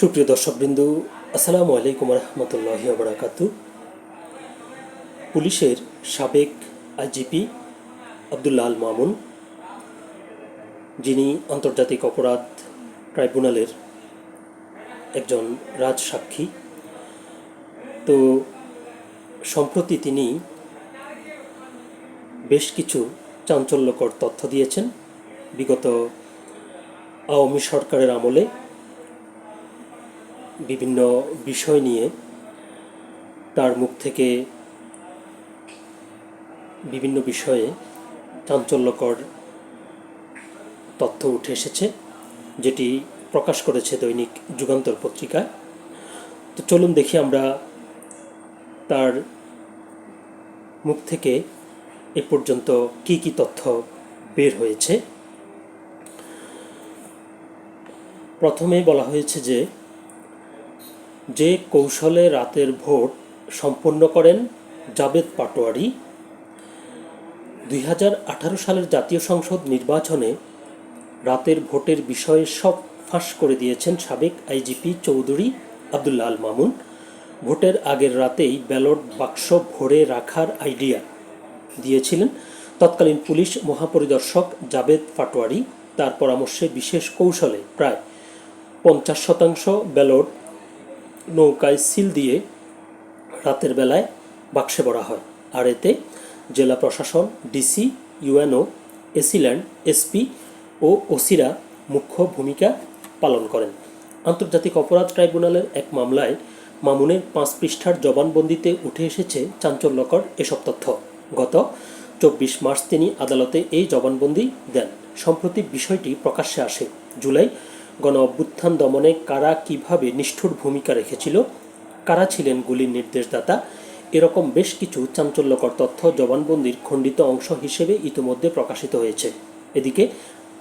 সুপ্রিয় দর্শকবৃন্দ, আসসালামু আলাইকুম রহমতুল্লাহি বারাকাতু পুলিশের সাবেক আইজিপি আল মামুন, যিনি আন্তর্জাতিক অপরাধ ট্রাইব্যুনালের একজন রাজসাক্ষী তো সম্প্রতি তিনি বেশ কিছু চাঞ্চল্যকর তথ্য দিয়েছেন। বিগত আওয়ামী সরকারের আমলে বিভিন্ন বিষয় নিয়ে তার মুখ থেকে বিভিন্ন বিষয়ে চাঞ্চল্যকর তথ্য উঠে এসেছে, যেটি প্রকাশ করেছে দৈনিক যুগান্তর পত্রিকায় তো চলুন দেখি আমরা তার মুখ থেকে এ পর্যন্ত কি কি তথ্য বের হয়েছে। প্রথমে বলা হয়েছে যে যে কৌশলে রাতের ভোট সম্পন্ন করেন জাবেদ পাটোয়ারি। দুই হাজার আঠারো সালের জাতীয় সংসদ নির্বাচনে রাতের ভোটের বিষয়ে সব ফাঁস করে দিয়েছেন সাবেক আইজিপি চৌধুরী আবদুল্লা আল মামুন। ভোটের আগের রাতেই ব্যালট বাক্স ভরে রাখার আইডিয়া দিয়েছিলেন তৎকালীন পুলিশ মহাপরিদর্শক জাবেদ পাটোয়ারি। তার পরামর্শে বিশেষ কৌশলে প্রায় পঞ্চাশ শতাংশ ব্যালট নৌকায় সিল দিয়ে রাতের বেলায় বাক্সে ভরা হয়। আর এতে জেলা প্রশাসন, DC, UNO, AC land, SP ও ওসিরা মুখ্য ভূমিকা পালন করেন। আন্তর্জাতিক অপরাধ ট্রাইব্যুনালের এক মামলায় মামুনের পাঁচ পৃষ্ঠার জবানবন্দিতে উঠে এসেছে চাঞ্চল্যকর এসব তথ্য। গত চব্বিশ মার্চ তিনি আদালতে এই জবানবন্দি দেন। সম্প্রতি বিষয়টি প্রকাশ্যে আসে। জুলাই গণ অভ্যুত্থান দমনে কারা কীভাবে নিষ্ঠুর ভূমিকা রেখেছিল, কারা ছিলেন গুলির নির্দেশদাতা, এরকম বেশ কিছু চাঞ্চল্যকর তথ্য জবানবন্দির খণ্ডিত অংশ হিসেবে ইতিমধ্যে প্রকাশিত হয়েছে। এদিকে,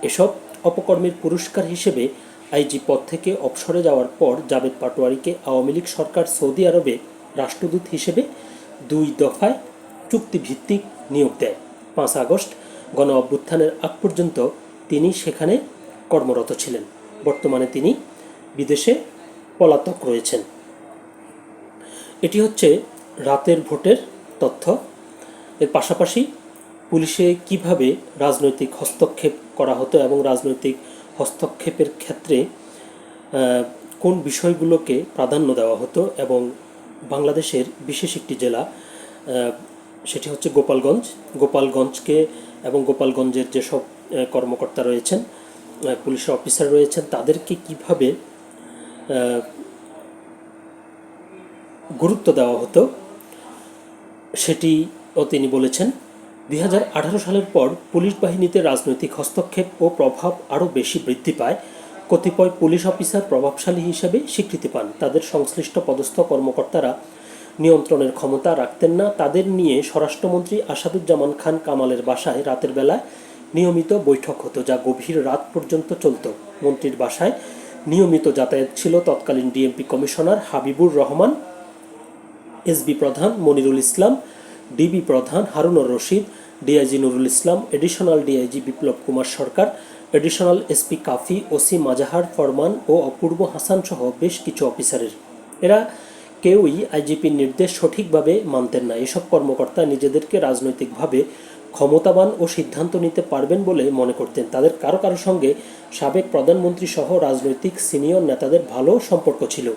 এসব অপকর্মের পুরস্কার হিসেবে আইজি পদ থেকে অবসরে যাওয়ার পর জাবেদ পাটোয়ারিকে আওয়ামী লীগ সরকার সৌদি আরবে রাষ্ট্রদূত হিসেবে দুই দফায় চুক্তিভিত্তিক নিয়োগ দেয়। পাঁচ আগস্ট গণ অভ্যুত্থানের আগ পর্যন্ত তিনি সেখানে কর্মরত ছিলেন। বর্তমানে তিনি বিদেশে পলাতক রয়েছেন। এটি হচ্ছে রাতের ভোটের তথ্য। এর পাশাপাশি পুলিশে কীভাবে রাজনৈতিক হস্তক্ষেপ করা হতো এবং রাজনৈতিক হস্তক্ষেপের ক্ষেত্রে কোন বিষয়গুলোকে প্রাধান্য দেওয়া হতো এবং বাংলাদেশের বিশেষ একটি জেলা সেটি হচ্ছে গোপালগঞ্জ। গোপালগঞ্জকে এবং গোপালগঞ্জের যেসব কর্মকর্তা রয়েছেন পুলিশের অফিসার রয়েছেন, তাদেরকে কীভাবে গুরুত্ব দেওয়া হতো সেটিও তিনি বলেছেন। দুই হাজার আঠারো সালের পর পুলিশ বাহিনীতে রাজনৈতিক হস্তক্ষেপ ও প্রভাব আরও বেশি বৃদ্ধি পায়। কতিপয় পুলিশ অফিসার প্রভাবশালী হিসেবে স্বীকৃতি পান। তাদের সংশ্লিষ্ট পদস্থ কর্মকর্তারা নিয়ন্ত্রণের ক্ষমতা রাখতেন না। তাদের নিয়ে স্বরাষ্ট্রমন্ত্রী আসাদুজ্জামান খান কামালের বাসায় রাতের বেলায় নিয়মিত বৈঠক হতো যা গভীর রাত পর্যন্ত চলত। মন্ত্রীর বাসায় নিয়মিত যাতায়াত ছিল তৎকালীন DMP commissioner Habibur Rahman SB প্রধান মনিরুল ইসলাম ডিবি প্রধান Harunur Rashid DIG Nurul Islam, additional DIG Biplob Kumar Sarkar, additional SP Kafi OC Mazhar, Farman ও অপূর্ব হাসান সহ বেশ কিছু অফিসারের। এরা কেউই আইজিপির নির্দেশ সঠিকভাবে মানতেন না। এসব কর্মকর্তা নিজেদেরকে রাজনৈতিকভাবে ক্ষমতাবান ও সিদ্ধান্ত নিতে পারবেন বলে মনে করতেন। তাদের কারও কারও সঙ্গে সাবেক প্রধানমন্ত্রী সহ রাজনৈতিক সিনিয়র নেতাদের ভালো সম্পর্ক ছিল।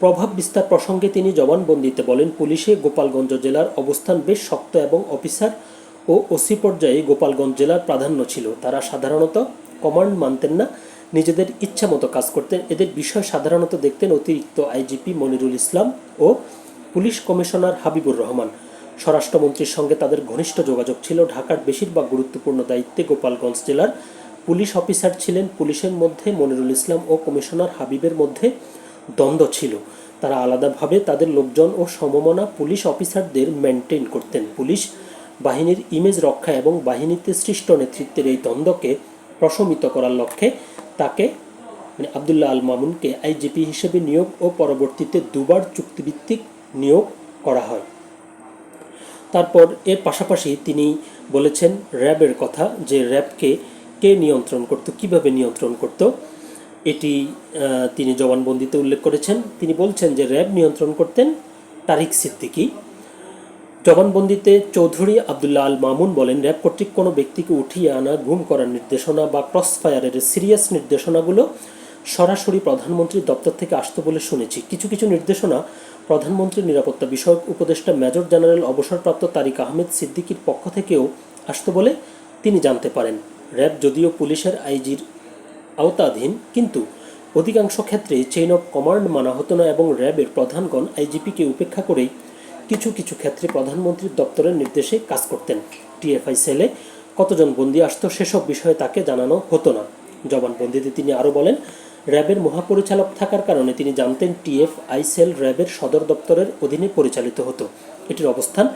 প্রভাব বিস্তার প্রসঙ্গে তিনি জবানবন্দিতে বলেন, পুলিশে গোপালগঞ্জ জেলার অবস্থান বেশ শক্ত এবং অফিসার ও ওসি পর্যায়ে গোপালগঞ্জ জেলার প্রাধান্য ছিল। তারা সাধারণত কমান্ড মানতেন না, নিজেদের ইচ্ছা মতো কাজ করতেন। এদের বিষয় সাধারণত দেখতেন অতিরিক্ত আইজিপি মনিরুল ইসলাম ও পুলিশ কমিশনার হাবিবুর রহমান। স্বরাষ্ট্রমন্ত্রীর সঙ্গে তাদের ঘনিষ্ঠ যোগাযোগ ছিল। ঢাকার বেশিরভাগ গুরুত্বপূর্ণ দায়িত্বে গোপালগঞ্জ জেলার পুলিশ অফিসার ছিলেন। পুলিশের মধ্যে মনিরুল ইসলাম ও কমিশনার হাবিবের মধ্যে দ্বন্দ্ব ছিল। তারা আলাদাভাবে তাদের লোকজন ও সমমনা পুলিশ অফিসারদের মেনটেন করতেন। পুলিশ বাহিনীর ইমেজ রক্ষা এবং বাহিনীতে সৃষ্ট নেতৃত্বের এই দ্বন্দ্বকে প্রশমিত করার লক্ষ্যে তাকে মানে আবদুল্লাহ আল মামুনকে আইজিপি হিসেবে নিয়োগ ও পরবর্তীতে দুবার চুক্তিভিত্তিক নিয়োগ করা হয়। তারপর এর পাশাপাশি তিনি বলেছেন র্যাবের কথা যে র্যাবকে কে নিয়ন্ত্রণ করত, কীভাবে নিয়ন্ত্রণ করত। এটি তিনি জবানবন্দিতে উল্লেখ করেছেন। তিনি বলছেন যে র্যাব নিয়ন্ত্রণ করতেন তারিক সিদ্দিকী। জবানবন্দিতে চৌধুরী আবদুল্লাহ আল মামুন বলেন, র্যাব কর্তৃক কোনো ব্যক্তিকে উঠিয়ে আনা, গুম করার নির্দেশনা বা ক্রস ফায়ারের সিরিয়াস নির্দেশনাগুলো সরাসরি প্রধানমন্ত্রীর দপ্তর থেকে আসতো বলে শুনেছি। কিছু কিছু নির্দেশনা প্রধানমন্ত্রীর নিরাপত্তা বিষয়ক উপদেষ্টা মেজর জেনারেল অবসরপ্রাপ্ত তারিক আহমেদ সিদ্দিকির পক্ষ থেকেও আসতো বলে তিনি জানতে পারেন। র্যাব যদিও পুলিশের আইজির আওতাধীন, কিন্তু অধিকাংশ ক্ষেত্রে চেইন অফ কমান্ড মানা হতো না এবং র্যাবের প্রধানগণ আইজিপিকে উপেক্ষা করেই কিছু কিছু ক্ষেত্রে প্রধানমন্ত্রীর দপ্তরের নির্দেশে কাজ করতেন। টিএফআই সেলে কতজন বন্দী আসতো সেসব বিষয়ে তাকে জানানো হতো না। জবানবন্দিতে তিনি আরও বলেন র্যাবের মহাপরিচালক থাকার কারণে তিনি জানতেন টিএফআই সেল র্যাবের সদর দপ্তরের অধীনে পরিচালিত হতো। এটির অবস্থান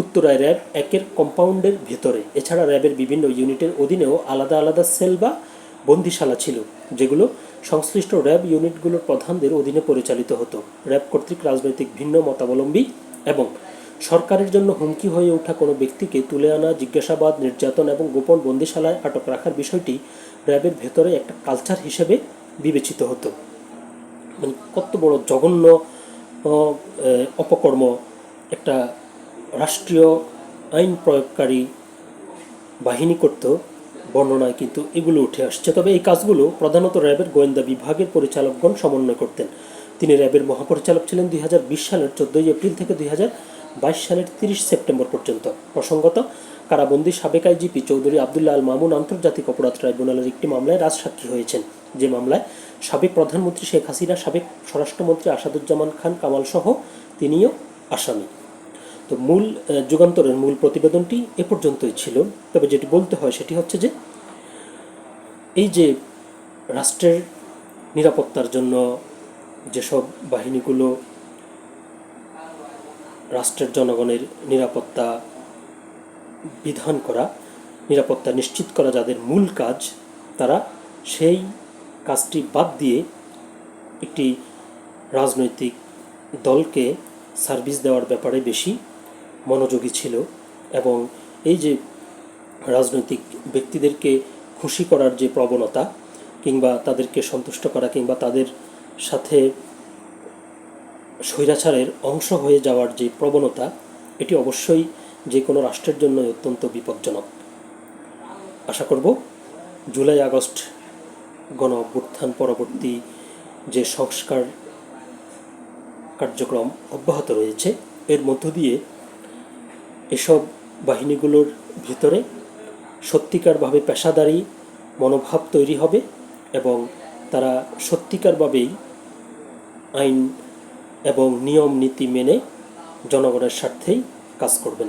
উত্তরায় র্যাব একের কম্পাউন্ডের ভেতরে। এছাড়া র্যাবের বিভিন্ন ইউনিটের অধীনেও আলাদা আলাদা সেল বা বন্দিশালা ছিল, যেগুলো সংশ্লিষ্ট র্যাব ইউনিটগুলোর প্রধানদের অধীনে পরিচালিত হতো। র্যাব কর্তৃক রাজনৈতিক ভিন্ন মতাবলম্বী এবং সরকারের জন্য হুমকি হয়ে ওঠা কোনো ব্যক্তিকে তুলে আনা, জিজ্ঞাসাবাদ, নির্যাতন এবং গোপন বন্দিশালায় আটক রাখার বিষয়টি র্যাবের ভেতরে একটা কালচার হিসেবে বিবেচিত হতো। মানে কত বড় জঘন্য অপকর্ম একটা রাষ্ট্রীয় আইন প্রয়োগকারী বাহিনী করত, বর্ণনায় কিন্তু এগুলো উঠে আসছে। তবে এই কাজগুলো প্রধানত র্যাবের গোয়েন্দা বিভাগের পরিচালকগণ সমন্বয় করতেন। তিনি র্যাবের মহাপরিচালক ছিলেন দুই হাজার বিশ সালের চোদ্দোই এপ্রিল থেকে দুই হাজার বাইশ সালের তিরিশ সেপ্টেম্বর পর্যন্ত। প্রসঙ্গত কারাবন্দী সাবেক আইজিপি চৌধুরী আবদুল্লাহ আল মামুন আন্তর্জাতিক অপরাধ ট্রাইব্যুনালের একটি মামলায় রাজসাক্ষী হয়েছেন। যে মামলায় সাবেক প্রধানমন্ত্রী শেখ হাসিনা, সাবেক স্বরাষ্ট্রমন্ত্রী আসাদুজ্জামান খান কামাল সহ তিনিও আসামি। তো মূল যুগান্তরের মূল প্রতিবেদনটি এ পর্যন্তই ছিল। তবে যেটি বলতে হয় সেটি হচ্ছে যে, এই যে রাষ্ট্রের নিরাপত্তার জন্য যেসব বাহিনীগুলো রাষ্ট্রের জনগণের নিরাপত্তা বিধান করা, নিরাপত্তা নিশ্চিত করা যাদের মূল কাজ, তারা সেই কাজটি বাদ দিয়ে একটি রাজনৈতিক দলকে সার্ভিস দেওয়ার ব্যাপারে বেশি মনোযোগী ছিল এবং এই যে রাজনৈতিক ব্যক্তিদেরকে খুশি করার যে প্রবণতা কিংবা তাদেরকে সন্তুষ্ট করা কিংবা তাদের সাথে স্বৈরাচারের অংশ হয়ে যাওয়ার যে প্রবণতা, এটি অবশ্যই যে কোনো রাষ্ট্রের জন্য অত্যন্ত বিপজ্জনক। আশা করব জুলাই আগস্ট গণ অভ্যুত্থান পরবর্তী যে সংস্কার কার্যক্রম অব্যাহত রয়েছে, এর মধ্য দিয়ে এসব বাহিনীগুলোর ভিতরে সত্যিকারভাবে পেশাদারি মনোভাব তৈরি হবে এবং তারা সত্যিকারভাবেই আইন এবং নিয়ম নীতি মেনে জনগণের স্বার্থেই কাজ করবেন।